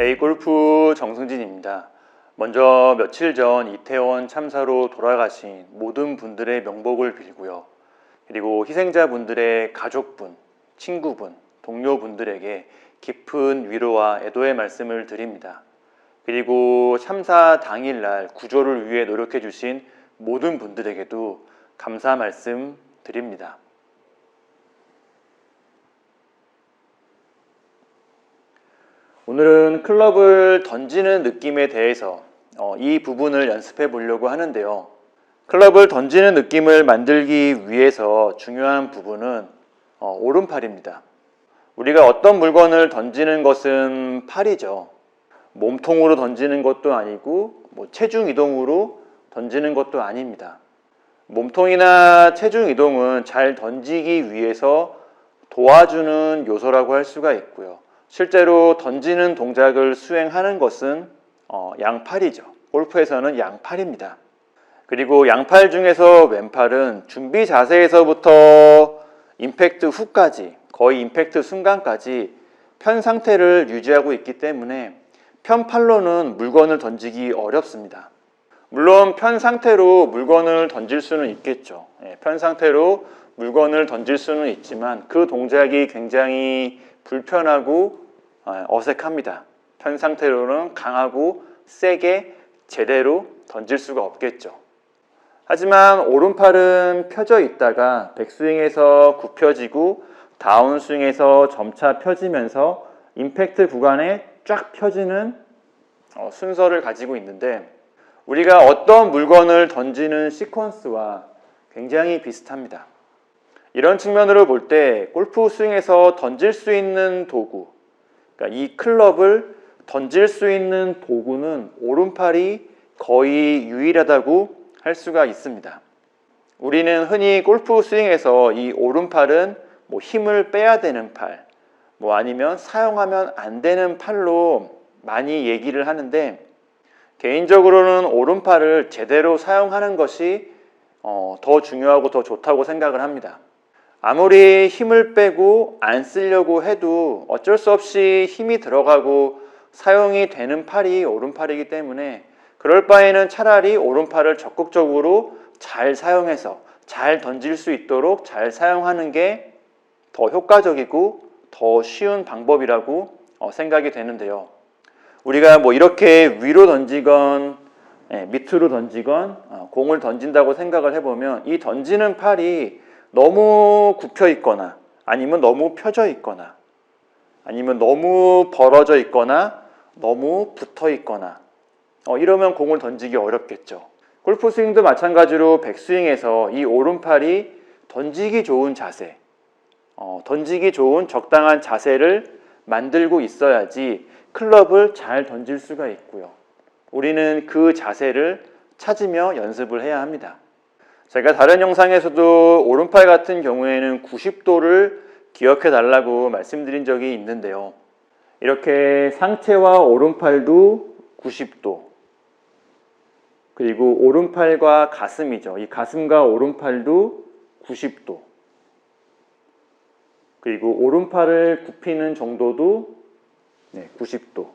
A골프 정승진입니다. 먼저 며칠 전 이태원 참사로 돌아가신 모든 분들의 명복을 빌고요. 그리고 희생자분들의 가족분, 친구분, 동료분들에게 깊은 위로와 애도의 말씀을 드립니다. 그리고 참사 당일날 구조를 위해 노력해 주신 모든 분들에게도 감사 말씀 드립니다. 오늘은 클럽을 던지는 느낌에 대해서 어, 이 부분을 연습해 보려고 하는데요. 클럽을 던지는 느낌을 만들기 위해서 중요한 부분은 어, 오른팔입니다. 우리가 어떤 물건을 던지는 것은 팔이죠. 몸통으로 던지는 것도 아니고 뭐 체중 이동으로 던지는 것도 아닙니다. 몸통이나 체중 이동은 잘 던지기 위해서 도와주는 요소라고 할 수가 있고요. 실제로 던지는 동작을 수행하는 것은 어, 양팔이죠. 골프에서는 양팔입니다. 그리고 양팔 중에서 왼팔은 준비 자세에서부터 임팩트 후까지 거의 임팩트 순간까지 편 상태를 유지하고 있기 때문에 편팔로는 물건을 던지기 어렵습니다. 물론 편 상태로 물건을 던질 수는 있겠죠. 예, 편 상태로 물건을 던질 수는 있지만 그 동작이 굉장히 불편하고 어, 어색합니다. 편 상태로는 강하고 세게 제대로 던질 수가 없겠죠. 하지만 오른팔은 펴져 있다가 백스윙에서 굽혀지고 다운스윙에서 점차 펴지면서 임팩트 구간에 쫙 펴지는 어, 순서를 가지고 있는데 우리가 어떤 물건을 던지는 시퀀스와 굉장히 비슷합니다. 이런 측면으로 볼 때 골프 스윙에서 던질 수 있는 도구, 그러니까 이 클럽을 던질 수 있는 도구는 오른팔이 거의 유일하다고 할 수가 있습니다. 우리는 흔히 골프 스윙에서 이 오른팔은 뭐 힘을 빼야 되는 팔, 뭐 아니면 사용하면 안 되는 팔로 많이 얘기를 하는데 개인적으로는 오른팔을 제대로 사용하는 것이 어, 더 중요하고 더 좋다고 생각을 합니다. 아무리 힘을 빼고 안 쓰려고 해도 어쩔 수 없이 힘이 들어가고 사용이 되는 팔이 오른팔이기 때문에 그럴 바에는 차라리 오른팔을 적극적으로 잘 사용해서 잘 던질 수 있도록 잘 사용하는 게 더 효과적이고 더 쉬운 방법이라고 어, 생각이 되는데요. 우리가 뭐 이렇게 위로 던지건 예, 밑으로 던지건 어, 공을 던진다고 생각을 해보면 이 던지는 팔이 너무 굽혀 있거나 아니면 너무 펴져 있거나 아니면 너무 벌어져 있거나 너무 붙어 있거나 어, 이러면 공을 던지기 어렵겠죠. 골프 스윙도 마찬가지로 백스윙에서 이 오른팔이 던지기 좋은 자세, 어, 던지기 좋은 적당한 자세를 만들고 있어야지 클럽을 잘 던질 수가 있고요. 우리는 그 자세를 찾으며 연습을 해야 합니다. 제가 다른 영상에서도 오른팔 같은 경우에는 90도를 기억해 달라고 말씀드린 적이 있는데요. 이렇게 상체와 오른팔도 90도. 그리고 오른팔과 가슴이죠. 이 가슴과 오른팔도 90도. 그리고 오른팔을 굽히는 정도도 네, 90도.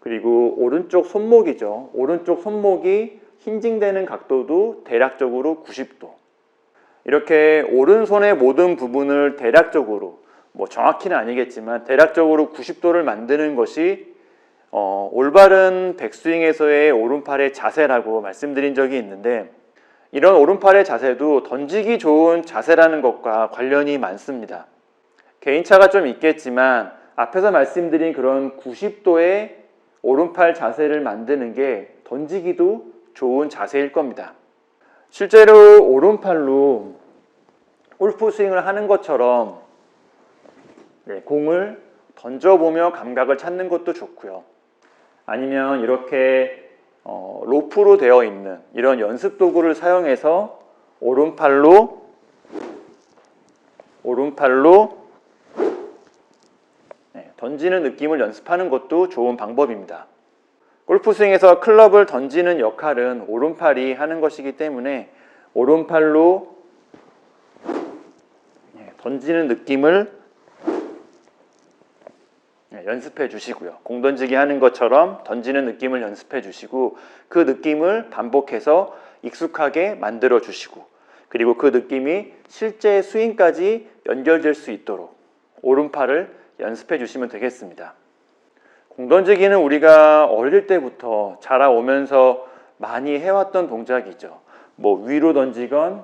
그리고 오른쪽 손목이죠. 오른쪽 손목이 힌징되는 각도도 대략적으로 90도. 이렇게 오른손의 모든 부분을 대략적으로 뭐 정확히는 아니겠지만 대략적으로 90도를 만드는 것이 어, 올바른 백스윙에서의 오른팔의 자세라고 말씀드린 적이 있는데 이런 오른팔의 자세도 던지기 좋은 자세라는 것과 관련이 많습니다. 개인차가 좀 있겠지만 앞에서 말씀드린 그런 90도의 오른팔 자세를 만드는 게 던지기도 좋은 자세일 겁니다. 실제로 오른팔로 골프 스윙을 하는 것처럼 네, 공을 던져보며 감각을 찾는 것도 좋고요. 아니면 이렇게 어, 로프로 되어 있는 이런 연습 도구를 사용해서 오른팔로 오른팔로 네, 던지는 느낌을 연습하는 것도 좋은 방법입니다. 골프 스윙에서 클럽을 던지는 역할은 오른팔이 하는 것이기 때문에 오른팔로 네, 던지는 느낌을 네, 네, 연습해 주시고요. 공 던지기 하는 것처럼 던지는 느낌을 연습해 주시고 그 느낌을 반복해서 익숙하게 만들어 주시고 그리고 그 느낌이 실제 스윙까지 연결될 수 있도록 오른팔을 연습해 주시면 되겠습니다. 공 던지기는 우리가 어릴 때부터 자라오면서 많이 해왔던 동작이죠. 뭐 위로 던지건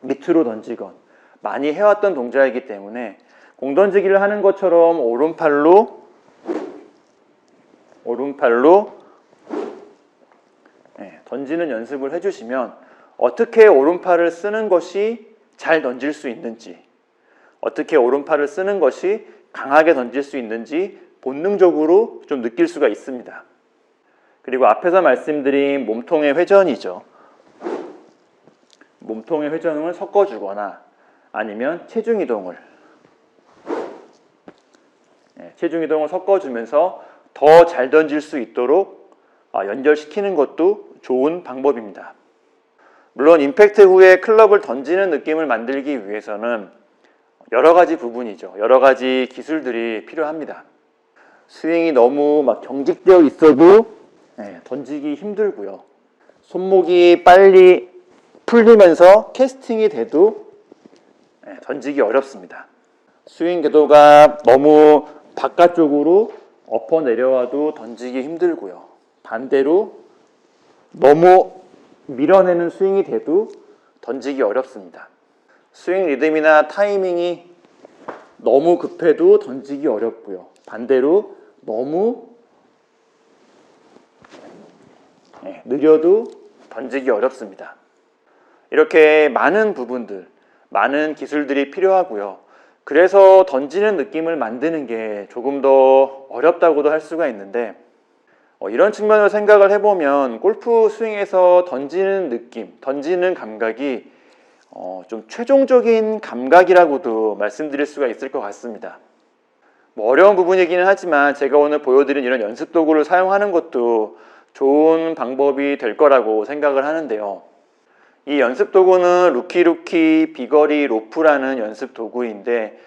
밑으로 던지건 많이 해왔던 동작이기 때문에 공 던지기를 하는 것처럼 오른팔로 오른팔로 예, 던지는 연습을 해주시면 어떻게 오른팔을 쓰는 것이 잘 던질 수 있는지 어떻게 오른팔을 쓰는 것이 강하게 던질 수 있는지 본능적으로 좀 느낄 수가 있습니다. 그리고 앞에서 말씀드린 몸통의 회전이죠. 몸통의 회전을 섞어주거나 아니면 체중 이동을 예, 체중 이동을 섞어주면서 더 잘 던질 수 있도록 아, 연결시키는 것도 좋은 방법입니다. 물론 임팩트 후에 클럽을 던지는 느낌을 만들기 위해서는 여러 가지 부분이죠. 여러 가지 기술들이 필요합니다. 스윙이 너무 막 경직되어 있어도 예, 던지기 힘들고요. 손목이 빨리 풀리면서 캐스팅이 돼도 예, 던지기 어렵습니다. 스윙 궤도가 너무 바깥쪽으로 엎어 내려와도 던지기 힘들고요. 반대로 너무 밀어내는 스윙이 돼도 던지기 어렵습니다. 스윙 리듬이나 타이밍이 너무 급해도 던지기 어렵고요. 반대로 너무 네, 느려도 던지기 어렵습니다. 이렇게 많은 부분들, 많은 기술들이 필요하고요. 그래서 던지는 느낌을 만드는 게 조금 더 어렵다고도 할 수가 있는데 어, 이런 측면으로 생각을 해보면 골프 스윙에서 던지는 느낌, 던지는 감각이 어, 좀 최종적인 감각이라고도 말씀드릴 수가 있을 것 같습니다. 뭐 어려운 부분이기는 하지만 제가 오늘 보여드린 이런 연습 도구를 사용하는 것도 좋은 방법이 될 거라고 생각을 하는데요. 이 연습 도구는 루키루키 비거리 로프라는 연습 도구인데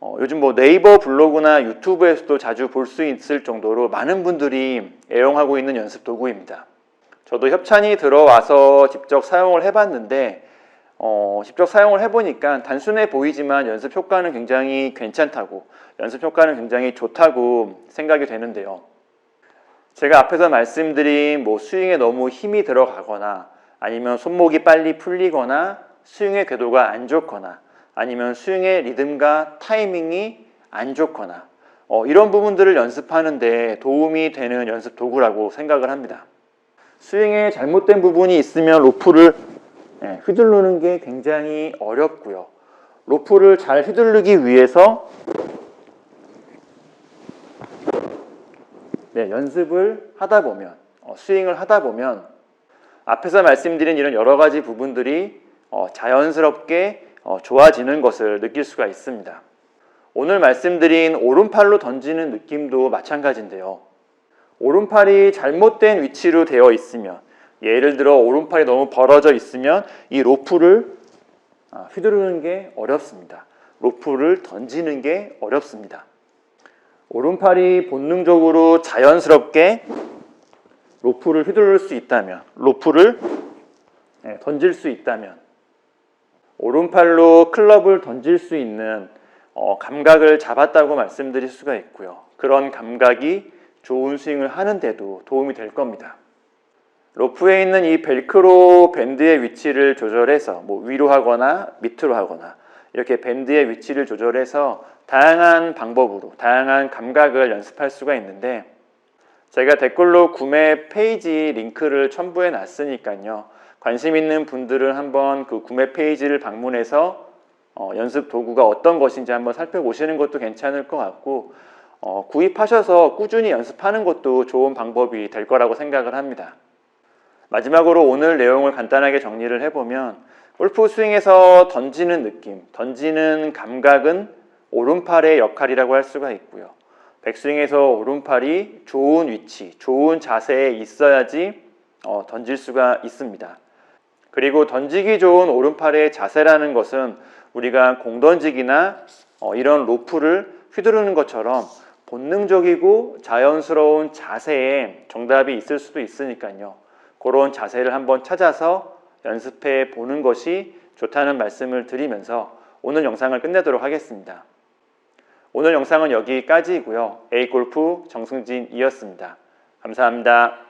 어, 요즘 뭐 네이버 블로그나 유튜브에서도 자주 볼 수 있을 정도로 많은 분들이 애용하고 있는 연습 도구입니다. 저도 협찬이 들어와서 직접 사용을 해봤는데 어, 직접 사용을 해보니까 단순해 보이지만 연습 효과는 굉장히 괜찮다고 연습 효과는 굉장히 좋다고 생각이 되는데요. 제가 앞에서 말씀드린 뭐 스윙에 너무 힘이 들어가거나 아니면 손목이 빨리 풀리거나 스윙의 궤도가 안 좋거나 아니면 스윙의 리듬과 타이밍이 안 좋거나 어, 이런 부분들을 연습하는데 도움이 되는 연습 도구라고 생각을 합니다. 스윙에 잘못된 부분이 있으면 로프를 예, 휘두르는 게 굉장히 어렵고요. 로프를 잘 휘두르기 위해서 네, 연습을 하다 보면 어, 스윙을 하다 보면 앞에서 말씀드린 이런 여러 가지 부분들이 어, 자연스럽게 어, 좋아지는 것을 느낄 수가 있습니다. 오늘 말씀드린 오른팔로 던지는 느낌도 마찬가지인데요. 오른팔이 잘못된 위치로 되어 있으면 예를 들어 오른팔이 너무 벌어져 있으면 이 로프를 아, 휘두르는 게 어렵습니다. 로프를 던지는 게 어렵습니다. 오른팔이 본능적으로 자연스럽게 로프를 휘두를 수 있다면, 로프를 예, 던질 수 있다면, 오른팔로 클럽을 던질 수 있는 어, 감각을 잡았다고 말씀드릴 수가 있고요. 그런 감각이 좋은 스윙을 하는데도 도움이 될 겁니다. 로프에 있는 이 벨크로 밴드의 위치를 조절해서 뭐 위로 하거나 밑으로 하거나 이렇게 밴드의 위치를 조절해서 다양한 방법으로 다양한 감각을 연습할 수가 있는데 제가 댓글로 구매 페이지 링크를 첨부해 놨으니까요. 관심 있는 분들은 한번 그 구매 페이지를 방문해서 어, 연습 도구가 어떤 것인지 한번 살펴보시는 것도 괜찮을 것 같고 어, 구입하셔서 꾸준히 연습하는 것도 좋은 방법이 될 거라고 생각을 합니다. 마지막으로 오늘 내용을 간단하게 정리를 해보면 골프 스윙에서 던지는 느낌, 던지는 감각은 오른팔의 역할이라고 할 수가 있고요. 백스윙에서 오른팔이 좋은 위치, 좋은 자세에 있어야지 어, 던질 수가 있습니다. 그리고 던지기 좋은 오른팔의 자세라는 것은 우리가 공 던지기나 어, 이런 로프를 휘두르는 것처럼 본능적이고 자연스러운 자세에 정답이 있을 수도 있으니까요. 그런 자세를 한번 찾아서 연습해 보는 것이 좋다는 말씀을 드리면서 오늘 영상을 끝내도록 하겠습니다. 오늘 영상은 여기까지이고요. A골프 정승진이었습니다. 감사합니다.